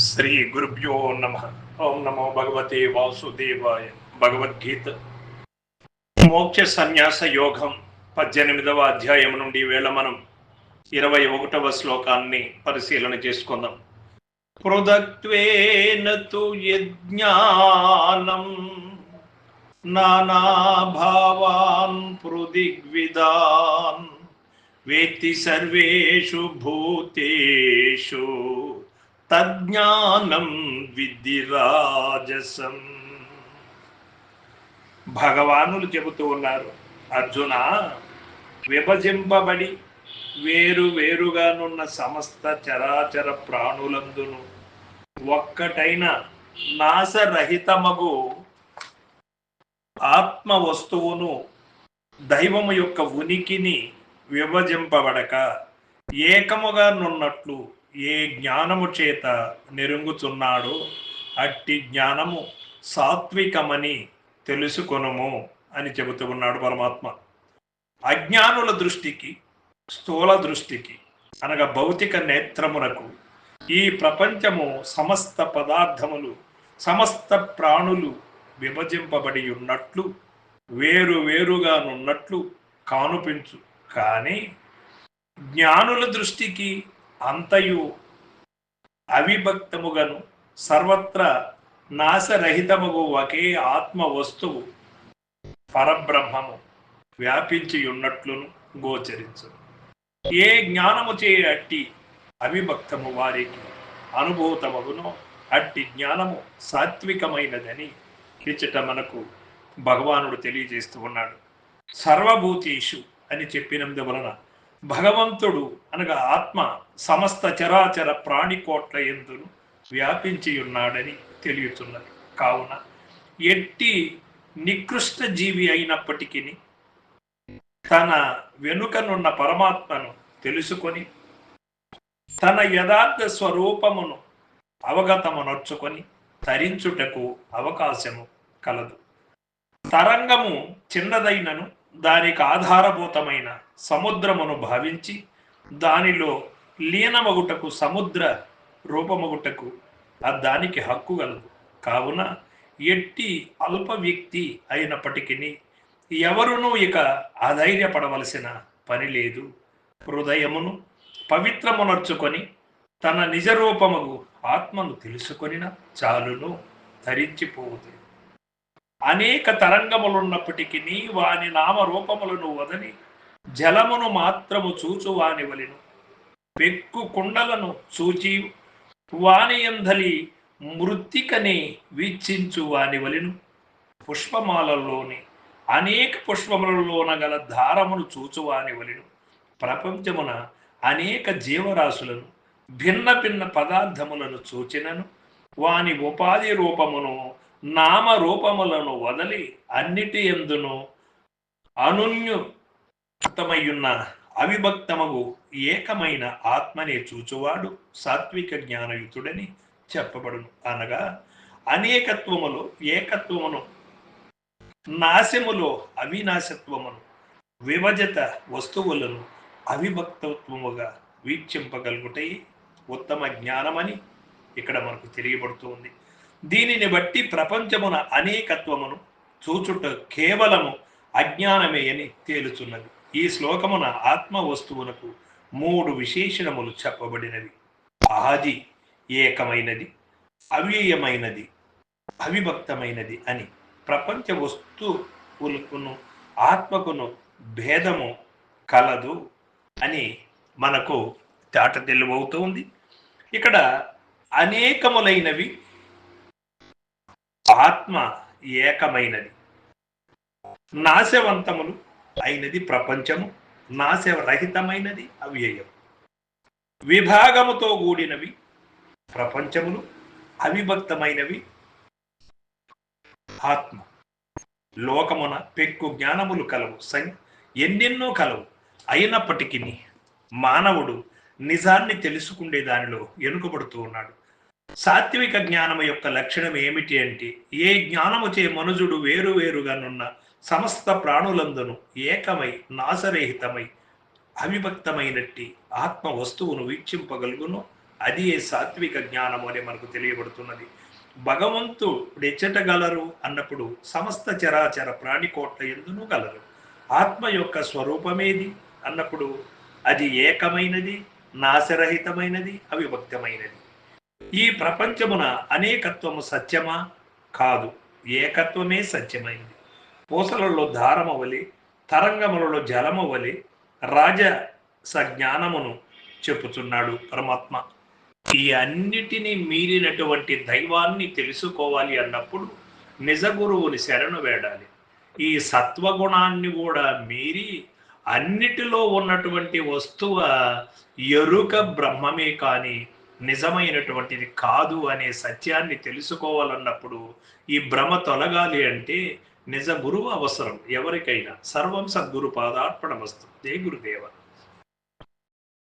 శ్రీ గురుభ్యో నమ. ఓం నమో భగవతే వాసుదేవాయ భగవద్గీత. మోక్ష సన్యాస యోగం పద్దెనిమిదవ అధ్యాయం నుండి వేళ మనం ఇరవై ఒకటవ శ్లోకాన్ని పరిశీలన చేసుకుందాం. పృథక్వేన తు యజ్ఞానం నానాభావాన్ పృదిగ్విదాన్ వేత్తి సర్వేషు భూతేషు తజ్ఞానం విద్ధి రాజసం. భగవానులు చెబుతూ ఉన్నారు అర్జున విభజింపబడి వేరు వేరుగానున్న సమస్త చరాచర ప్రాణులందును. ఒక్కటైన నాశరహితమగు ఆత్మ వస్తువును దైవము యొక్క ఉనికిని విభజింపబడక ఏకముగా నున్నట్లు ఏ జ్ఞానము చేత నెరుంగుతున్నాడో అట్టి జ్ఞానము సాత్వికమని తెలుసుకొనుము అని చెబుతూ ఉన్నాడు పరమాత్మ. అజ్ఞానుల దృష్టికి స్థూల దృష్టికి అనగా భౌతిక నేత్రమునకు ఈ ప్రపంచము సమస్త పదార్థములు సమస్త ప్రాణులు విభజింపబడి ఉన్నట్లు వేరు వేరుగా కానుపించు. కానీ జ్ఞానుల దృష్టికి అంతయు అవిభక్తముగను సర్వత్ర నాశరహితముగు ఒకే ఆత్మ వస్తువు పరబ్రహ్మము వ్యాపించి ఉన్నట్లును గోచరించు ఏ జ్ఞానము చే అట్టి అవిభక్తము వారికి అనుభూతమగునో అట్టి జ్ఞానము సాత్వికమైనదని ఇచ్చట మనకు భగవానుడు తెలియజేస్తూ ఉన్నాడు. సర్వభూతీషు అని చెప్పినందు వలన భగవంతుడు అనగా ఆత్మ సమస్త చరాచర ప్రాణికోట్ల ఎందును వ్యాపించి ఉన్నాడని తెలియతున్నది కావున ఎట్టి నికృష్ట జీవి అయినప్పటికీ తన వెనుకనున్న పరమాత్మను తెలుసుకొని తన యథార్థ స్వరూపమును అవగతమునొచ్చుకొని తరించుటకు అవకాశము కలదు. తరంగము చిన్నదైనను దానికి ఆధారభూతమైన సముద్రమును భావించి దానిలో లీనమగుటకు సముద్ర రూపమగుటకు ఆ దానికి హక్కు కలదు కావున ఎట్టి అల్ప వ్యక్తి అయినప్పటికీ ఎవరునూ ఇక అధైర్యపడవలసిన పని లేదు. హృదయమును పవిత్రమునర్చుకొని తన నిజరూపముగు ఆత్మను తెలుసుకొనిన చాలును ధరించిపోవుతుంది అనేక తరంగములున్నప్పటికీ వాని నామరూపములను వదని జలమును మాత్రము చూచు వాని వలెను. పెక్కు కుండలను చూచి వాని ఎందలి మృత్తికని వీక్షించు వాని వలెను. పుష్పమాలలోని అనేక పుష్పములలోన గల దారమును చూచువాని వలెను. ప్రపంచమున అనేక జీవరాశులను భిన్న భిన్న పదార్థములను చూచినను. వాని ఉపాధి రూపమును నామ రూపములను వదలి అన్నిటి ఎందును? అనున్యుతమయ్యున్న అవిభక్తమగు ఏకమైన ఆత్మనే చూచువాడు సాత్విక జ్ఞానయుతుడని చెప్పబడును. అనగా అనేకత్వములో ఏకత్వమును నాశములో అవినాశత్వమును విభజిత వస్తువులను అవిభక్తత్వముగా వీక్షింపగలుగుటై ఉత్తమ జ్ఞానమని ఇక్కడ మనకు తెలియబడుతుంది. దీనిని బట్టి ప్రపంచమున అనేకత్వమును చూచుట కేవలము అజ్ఞానమే అని తేలుచున్నది. ఈ శ్లోకమున ఆత్మ వస్తువునకు మూడు విశేషణములు చెప్పబడినవి. ఆది ఏకమైనది అవ్యయమైనది అవిభక్తమైనది అని ప్రపంచ వస్తువులకును ఆత్మకును భేదము కలదు అని మనకు తేట తెలివవుతుంది ఇక్కడ అనేకములైనవి ఆత్మ ఏకమైనది. నాశవంతములు అయినది ప్రపంచము నాశరహితమైనది అవ్యయం. విభాగముతో కూడినవి ప్రపంచములు అవిభక్తమైనవి ఆత్మ. లోకమున పెక్కు జ్ఞానములు కలవు సం ఎన్నెన్నో కలవు. అయినప్పటికీ మానవుడు నిజాన్ని తెలుసుకుండే దానిలో వెనుకబడుతూ ఉన్నాడు. సాత్విక జ్ఞానము యొక్క లక్షణం ఏమిటి అంటే ఏ జ్ఞానము చే మనుజుడు వేరు వేరుగానున్న సమస్త ప్రాణులందును ఏకమై నాశరహితమై అవిభక్తమైనట్టి ఆత్మ వస్తువును వీక్షింపగలుగును. అది ఏ సాత్విక జ్ఞానము అని మనకు తెలియబడుతున్నది. భగవంతుడు ఎచ్చటగలరు అన్నప్పుడు సమస్త చరాచర ప్రాణికోట్ల ఎందును గలరు. ఆత్మ యొక్క స్వరూపమేది అన్నప్పుడు అది ఏకమైనది నాశరహితమైనది అవిభక్తమైనది. ఈ ప్రపంచమున అనేకత్వము సత్యమా? కాదు. ఏకత్వమే సత్యమైంది. పూసలలో దారమవలి తరంగములలో జలమవలి రాజ సజ్ఞానమును చెప్పుచున్నాడు పరమాత్మ. ఈ అన్నిటినీ మీరినటువంటి దైవాన్ని తెలుసుకోవాలి అన్నప్పుడు నిజ గురువుని శరణు వేడాలి. ఈ సత్వగుణాన్ని కూడా మీరి అన్నిటిలో ఉన్నటువంటి వస్తువ ఎరుక బ్రహ్మమే కానీ నిజమైనటువంటిది కాదు అనే సత్యాన్ని తెలుసుకోవాలన్నప్పుడు ఈ భ్రమ తొలగాలి అంటే నిజ గురువు అవసరం ఎవరికైనా. సర్వం సద్గురు పాదార్పణ వస్తుంది ఏ గురుదేవ.